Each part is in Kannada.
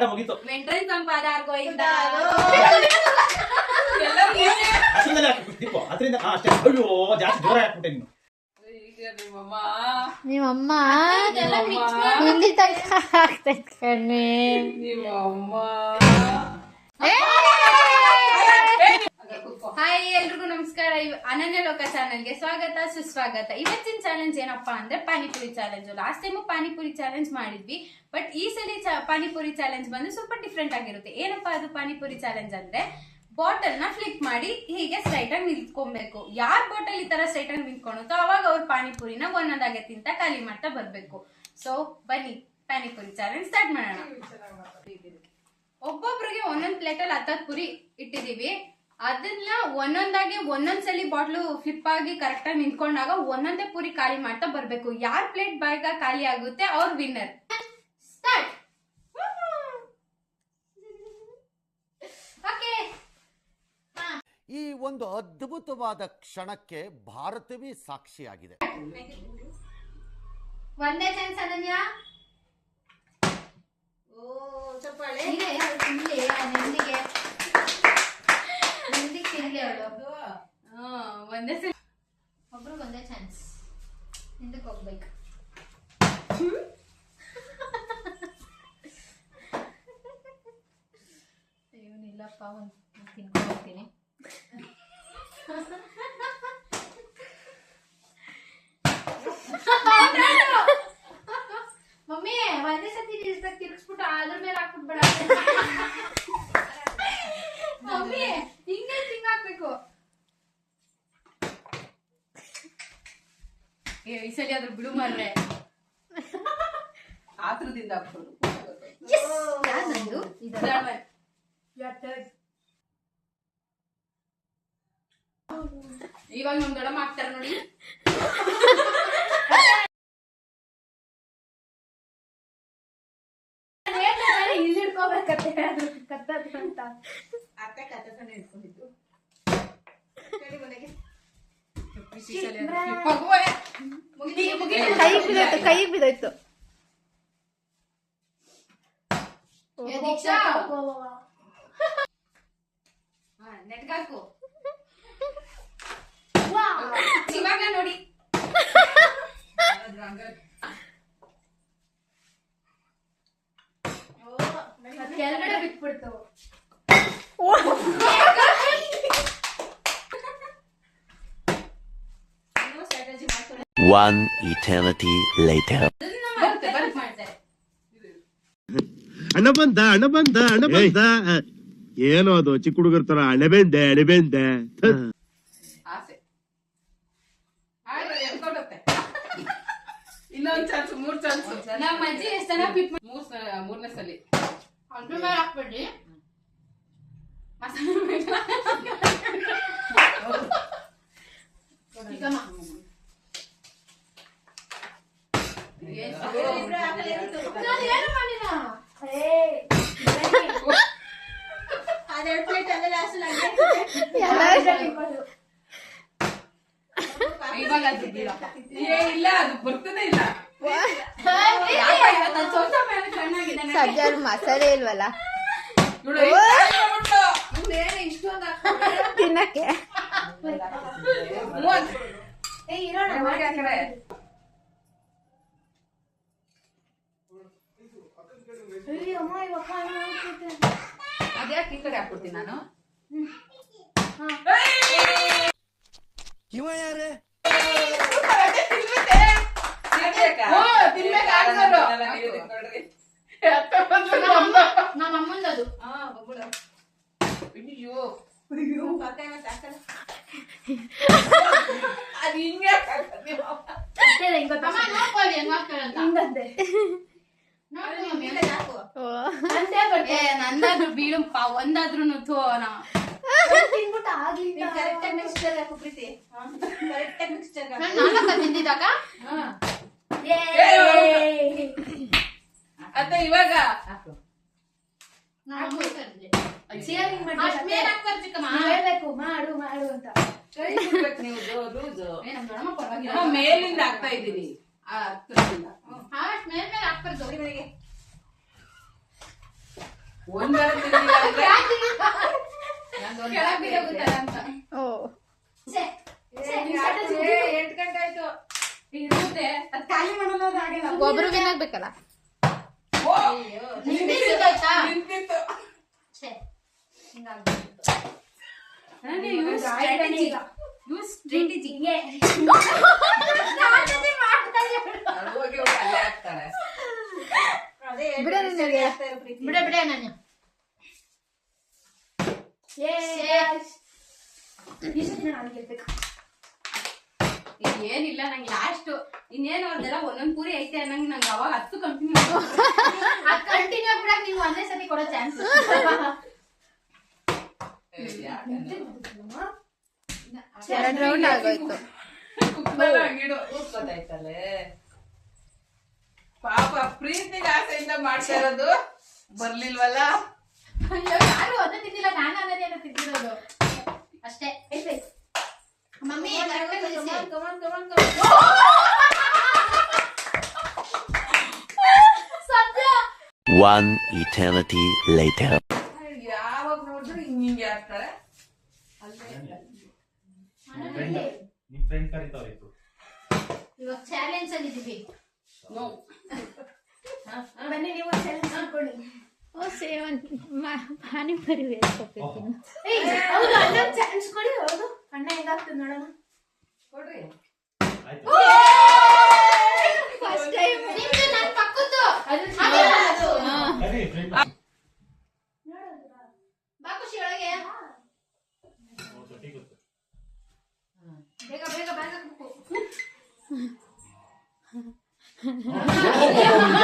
ಆಟ ಮುಗೀತು. ಸಂಪಾದಾರ್ಗೋ ಅದರಿಂದ ಅಷ್ಟೇ. ಅಯ್ಯೋ ಜಾಸ್ತಿ ಜೋರ ಹಾಕ್ಬಿಟ್ಟೆ ನೀನು. ನಿಮ್ಮಮ್ಮ. ಇಲ್ಲಿ ತನಕ ಆಗ್ತೈತ್ ಕಣ್ಣೆ ನಿಮ್ಮಮ್ಮ. ಅನನ್ಯ ಲೋಕ ಚಾನೆಲ್ಗೆ ಸ್ವಾಗತ ಸುಸ್ವಾಗತ. ಇವತ್ತಿನ ಚಾಲೆಂಜ್ ಏನಪ್ಪಾ ಅಂದ್ರೆ panipuri challenge last time panipuri challenge ಮಾಡಿದ್ವಿ ಬಟ್ ಈ ಸಲ ಚ- ಪಾನಿಪುರಿ ಚಾಲೆಂಜ್ ಬಂದು ಸ್ವಲ್ಪ ಡಿಫ್ರೆಂಟ್ ಆಗಿರುತ್ತೆ. ಏನಪ್ಪಾ ಅದು ಪಾನಿಪುರಿ ಚಾಲೆಂಜ್ ಅಂದ್ರೆ ಬಾಟಲ್ನ ಫ್ಲಿಪ್ ಮಾಡಿ ಹೀಗೆ ಸ್ಟ್ರೈಟ್ ಆಗಿ ನಿಂತ್ಕೊಬೇಕು. ಯಾರ್ ಬಾಟಲ್ ಈ ತರ ಸ್ಟ್ರೈಟ್ ಆಗಿ ನಿಂತ್ಕೊಳುತ್ತೋ ಅವಾಗ ಅವ್ರು ಪಾನಿಪುರಿನ ಒಂದೊಂದಾಗೆ ತಿಂತ ಖಾಲಿ ಮಾಡ್ತಾ ಬರ್ಬೇಕು. ಸೊ ಬನ್ನಿ ಪಾನಿಪುರಿ ಚಾಲೆಂಜ್ ಸ್ಟಾರ್ಟ್ ಮಾಡೋಣ. ಒಬ್ಬೊಬ್ರಿಗೆ ಒಂದೊಂದ್ ಪ್ಲೇಟಲ್ಲಿ ಹತ್ತತ್ತು ಪುರಿ ಇಟ್ಟಿದೀವಿ ಅದನ್ನ ಒಂದೊಂದಾಗಿ ಒಂದೊಂದ್ಸಲಿ ಬಾಟ್ಲು ಫ್ಲಿಪ್ ಆಗಿ ಕರೆಕ್ಟ್ ಆಗಿ ನಿಂತ್ಕೊಂಡಾಗ ಒಂದೊಂದೇ ಪೂರಿ ಖಾಲಿ ಮಾಡ್ತಾ ಬರ್ಬೇಕು. ಯಾರ್ ಪ್ಲೇಟ್ ಬಾಯ್ಗ ಖಾಲಿ ಆಗುತ್ತೆ ಅವ್ರ ವಿನ್ನರ್ ಸ್ಟಾರ್ಟ್ ಓಕೆ ಈ ಒಂದು ಅದ್ಭುತವಾದ ಕ್ಷಣಕ್ಕೆ ಭಾರತವೇ ಸಾಕ್ಷಿಯಾಗಿದೆ. ಒಂದೇ ಚಾನ್ಸ್ ಅನನ್ಯ? ಓ ಚಪ್ಪಾಳೆ ತಿನ್ಲಿ ಅವಳು ಒಂದೇ ಸಲ. ಒಬ್ರಿಗೆ ಒಂದೇ ಚಾನ್ಸ್ ಹಿಂದಕ್ಕೆ ಹೋಗ್ಬೇಕು. ಇವನಿಲ್ಲಪ್ಪ ಒಂದು ತಿನ್ಕೊಂಡು ಹೋಗ್ತೀನಿ. ಮಮ್ಮಿ ಒಂದೇ ಸತಿ ನಿಲ್ಸ್ಬೇಕು ತಿರ್ಗಿಸ್ಬಿಟ್ಟು ಅದ್ರ ಮೇಲೆ ಹಾಕ್ಬಿಟ್ಬೇಡ ಮಮ್ಮಿ ಹಿಂಗೆ ಹಿಂಗ ಹಾಕ್ಬೇಕು ಏ ಈ ಸಲ ಅದ್ರ ಬಿಡು ಮಾರ್ರೆ. ಆತ್ರದಿಂದ ಹಾಕ್ಕೊಂಡು ಯಾವ್ದು ನಂದು? ಇವಾಗ ನಮ್ ದೊಡ್ಡಮ್ಮ ಹಾಕ್ತಾರ ನೋಡಿ. ಇಲ್ಲಿ ಹಿಡ್ಕೋಬೇಕತ್ತೆ ಅದು. ಕತ್ತದ ಅಂತ. ಅತ್ತೆ ಕತೆ ತಾನೇ ಇಟ್ಕೊಂಡಿದ್ದು. ಕೈಗೆ ಬಿದ್ದೋಯ್ತು ಕೈಗೆ ಬಿದ್ದೋಯ್ತು ಏ, ದೀಕ್ಷಾ ಹಾ, ನೆಟ್ಗಾಕು One eternity later. ಅಣ್ಣ ಬಂದ ಅಣ್ಣ ಬಂದ ಅಣ್ಣ ಬಂದ ಏನೋ ಅದು ಚಿಕ್ಕ ಹುಡುಗರ ತರ ಅಣ್ಣ. ಆಸೆ. ಆಯ್ತು ಎತ್ಕೊಂಡೋಗ್ತೆ ಇನ್ನೊಂದ್ ಚಾನ್ಸ್ ಮೂರ್ ಚಾನ್ಸ್ ನಮ್ಮ ಅಜ್ಜಿ ಎಷ್ಟ್ ಜನ ಪಿಟ್ ಮೂರ್ ಮೂರನೇ ಸಲಿ. ಅದ್ರ ಮೇಲೆ ಹಾಕ್ಬಿಡ್ರಿ ಮಸಾಲೆ ಮೇಲೆ ಚಿಕ್ಕಮ್ಮ. ನಾನ್ ಏನು ಮಾಡಿಲ್ಲ. ಇವಾಗ ಅದು ಬಿಡ ಏ ಇಲ್ಲ ಅದು ಬರ್ತದೇ ಇಲ್ಲ ಯಾಕೋ ಇವತ್ತು ಅದು ಸ್ವಲ್ಪ ಮೇಲೆ ಸಜ್ಜಾರ್ ಮಸಾಲೆ ಇಲ್ವಲ್ಲ. ತಿನ್ನಕ್ಕೆ. ಅದ್ಯಾಕೆ ಈ ಕಡೆ ಹಾಕ್ಬಿಡ್ತೀನಿ ನಾನು ಇವ ಯಾರೇ ಹ್ಞೂ, ನಮ್ಮ ಅಮ್ಮಂದದು ಅಯ್ಯೋ. ಅದು ಹಿಂಗೆ ನಂದಾದ್ರು ಬೀಳುಪ್ಪ ಒಂದಾದ್ರೂ ಥೋ ನಾ ನಾಲ್ಕ ಪ್ರೀತಿ. ಕರೆಕ್ಟ್ ಮಿಕ್ಸ್ಚರ್ ಹಾಕು. ನಾನು ಅಮ್ಮನ್ ಕರ್ದೆ. Sharing ಅಷ್ಟ್ ಮೇಲ್ ಹಾಕ್ತಾರೆ ಇವಾಗ. ಮಾಡು ಮಾಡು ಅಂತ. ಮೇಲಿಂದ ಆಗ್ತಾ ಇದ್ದೀನಿ. ಒಬ್ರು ಹತ್ರದಿಂದ. ಹಾ, ಅಷ್ಟ್ ಮೇಲ್ ಮೇಲ್ ಹಾಕ್ತಾರೆ ಗೌರಿ ಮನೆಗೆ. ಒಂದರ ತಿಂದಿಲ್ಲ ಅಂದ್ರೆ ನಂದೊಂದ್ ಕೆಳಗ್ ಬಿದ್ದೋಗುತ್ತಲ್ಲ ಅಂತ ಓ ಎಂಟು ಗಂಟೆ ಆಯ್ತು ಇರುತ್ತೆ ಅದ್ ಖಾಲಿ ಮಾಡಲ್ಲ ಅದು ಆಗಲ್ಲ ಒಬ್ರು ವಿನ್ ಆಗ್ಬೇಕಲ್ಲ ಓ, ನಿಂತಿದ್ದಾಯ್ತಾ? ನಿಂತಿತ್ತು ಛೆ, ಹಿಂಗಾಗ್ಬಿಡ್ತು. ನನಗೆ use strategy. Use strategy. ಬಿಡ ಬಿಡ ನಾನು ಏನಿಲ್ಲ ನಂಗೆ ಲಾಸ್ಟ್ ಇನ್ನೇನು ಅವ್ರದೆಲ್ಲ ಒಂದೊಂದ್ ಪೂರಿ ಐತೆ ನಂಗೆ ನಂಗೆ ಅವಾಗ ಹತ್ತು ಕಂಟಿನ್ಯೂ ಅದು ಕಂಟಿನ್ಯೂ ಕೂಡ ನೀವು ಒಂದೇ ಸತಿ ಕೊಡೋ ಚಾನ್ಸ್ ಎರಡು ರೌಂಡ್ ಆಗೋಯ್ತು. ಕುಕ್ಕದಲ್ಲಿ ಹಂಗಿಡು ಕೂತ್ಕೊತಾಯ್ತಲ್ಲೇ ಪಾಪ ಪ್ರೀತಿಗೆ ಆಸೆಯಿಂದ ಮಾಡ್ತಾ ಇರೋದು ಬರ್ಲಿಲ್ವಲ್ಲ? ಅಯ್ಯೋ ಯಾರು ಅದ ತಿಂದಿಲ್ಲ ನಾನು ತಿಂದಿರೋದು. ಅಷ್ಟೇ. Mummy One eternity later. ಯಾವಾಗ ನೋಡಿದ್ರು ಹಿಂಗೆ ಹಿಂಗೆ ಆಗ್ತಾರೆ? ನಿಮ್ ಫ್ರೆಂಡ್ ಕರೀತಾವ್ರಿ ಇಬ್ರು. ಇವಾಗ ಚಾಲೆಂಜ್ ಆಗಿದ್ದೀವಿ ನೋ ಬನ್ನಿ ನೀವು ಚಾಲೆಂಜ್ ಮಾಡ್ಕೊಳ್ಳಿ. ಓ ಸೇವನ್ ಪಾನಿಪುರಿ ವೇಸ್ಕೊಟ್ಟಿರ್ತೀನಿ ಹೌದು ಅಣ್ಣ ಚಾಲೆಂಜ್ ಕೊಡಿ ಹೌದು. ಅಣ್ಣ ಹೆಂಗಾಗ್ತದೆ ನೋಡೋಣ ಕೊಡ್ರಿ. ಫಸ್ಟ್ ಟೈಮ್ ನಿಮ್ದು ನನ್ ಪಕ್ಕದ್ದು. ಅದು ಫ್ರೆಂಡ್ ಬಾ ಖುಷಿ ಒಳಗೆ ಗೊತ್ತು ಬೇಗ ಬೇಗ ಬೇಗ ಕುಕ್ಕು. ಅಣ್ಣ, ಇದು ನೀವು first time ಮಾಡ್ತಾ ಇರೋದು. ನೀವು ಹಿಂಗೆ ಅದು. ಅಯ್ಯೋ, ನಮ್ಮ ಮನೆ ಯಾಕೆ ಮಾಡಿದ್ದು? ಬೇಡ ಹಿಂಗೆ ಹಾಕು.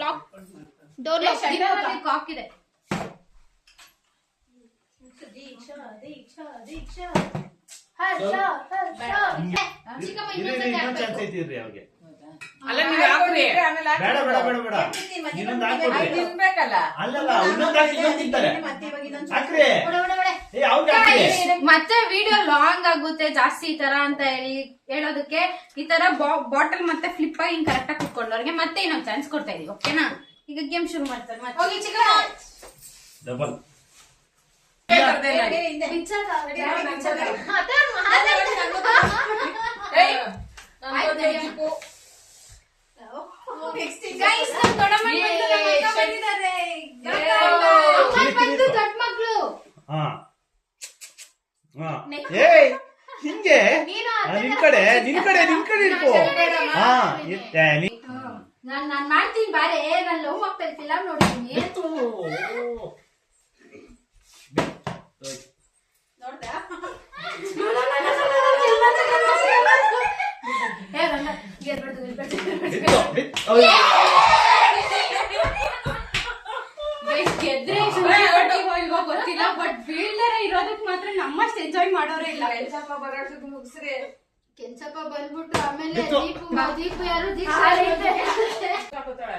ಲಾಕ್ ಡೋರ್ ಏ, ಲಾಕ್ ಶಟರ್ ಅಲ್ಲಿ ಕಾಕ್ ಇದೆ ಚಿಕ್ಕಮ್ಮ ಇನ್ನೊಂದ್ಸತಿ ಇನ್ನೊಂದ್ ಚಾನ್ಸ್ ಹಾಕ್ಬೇಕು. ಐತಿರ್ರಿ ಅವ್ರಿಗೆ ಅಲ್ಲ ನೀವು ಹಾಕ್ರಿ ಆಮೇಲೆ ಬೇಡ ಬೇಡ ಬೇಡ ಬೇಡ. ಇನ್ನೊಂದ್ ಹಾಕ್ಕೊಡ್ರಿ ತಿನ್ಬೇಕಲ್ಲ. ಅಲ್ಲಲ್ಲ ಇನ್ನೊಂದ್ ಹಾಕಿ ಇನ್ನೊಂದ್ ತಿಂತಾರೆ. ಹಾಕ್ರಿ. ಬಿಡು, ಬಿಡು, ಬಿಡು. ಏ ಅವ್ರಿಗೆ ಹಾಕ್ರಿ ಮತ್ತೆ ವಿಡಿಯೋ ಲಾಂಗ್ ಆಗುತ್ತೆ ಜಾಸ್ತಿ ಈ ತರ ಅಂತ ಹೇಳಿ ಹೇಳೋದಕ್ಕೆ ಈ ತರ ಬಾಟಲ್ ಮತ್ತೆ ಫ್ಲಿಪ್ ಆಗಿ ಹಿಂಗ್ ಕರೆಕ್ಟ್ ಆಗಿ ಕುತ್ಕೊಂಡವ್ರಿಗೆ ಮತ್ತೆ ಇನ್ನೊಂದು ಚಾನ್ಸ್ ಕೊಡ್ತಾ ಇದೀವಿ ಓಕೆನಾ ಈಗ ಗೇಮ್ ಶುರು ಮಾಡ್ತಾರೆ ಮತ್ತೆ. ಹೋಗಿ ಚಿಕ್ಕ ಡಬಲ್. ಬಿಚ್ಚಾಕ. ಹಿಂಗೆ? ನೀನು ಕಡೆ ನಿನ್ ಕಡೆ ನಿನ್ ಕಡೆ ಇಟ್ಕೋ ಹಾ ನಾನ್ ನಾನ್ ಮಾಡ್ತೀನಿ ಬಾರೆ. ನಾನು ಲವ್ ಮಾಡ್ತಾ ಫಿಲಮ್ ನೋಡಿದೀನಿ ಅಯ್ಯೋ. ಗೆದ್ರೆ ಗೊತ್ತಿಲ್ಲ ಬಟ್ ಬೀಳ್ದಾರ ಇರೋದಕ್ ಮಾತ್ರ ನಮ್ಮಷ್ಟು ಎಂಜಾಯ್ ಮಾಡೋರೇ ಇಲ್ಲ. ಕೆಲ್ಸಪ್ಪ ಬರೋಷ್ಟೊತ್ತಿಗೆ ಮುಗಿಸ್ರಿ. ಕೆಂಚಪ್ಪ ಬಂದ್ಬಿಟ್ಟು ಆಮೇಲೆ. ದೀಪು. ದೀಪು ಯಾರು? ದೀಕ್ಷಾ ಹಾಕೋತಾಳೆ.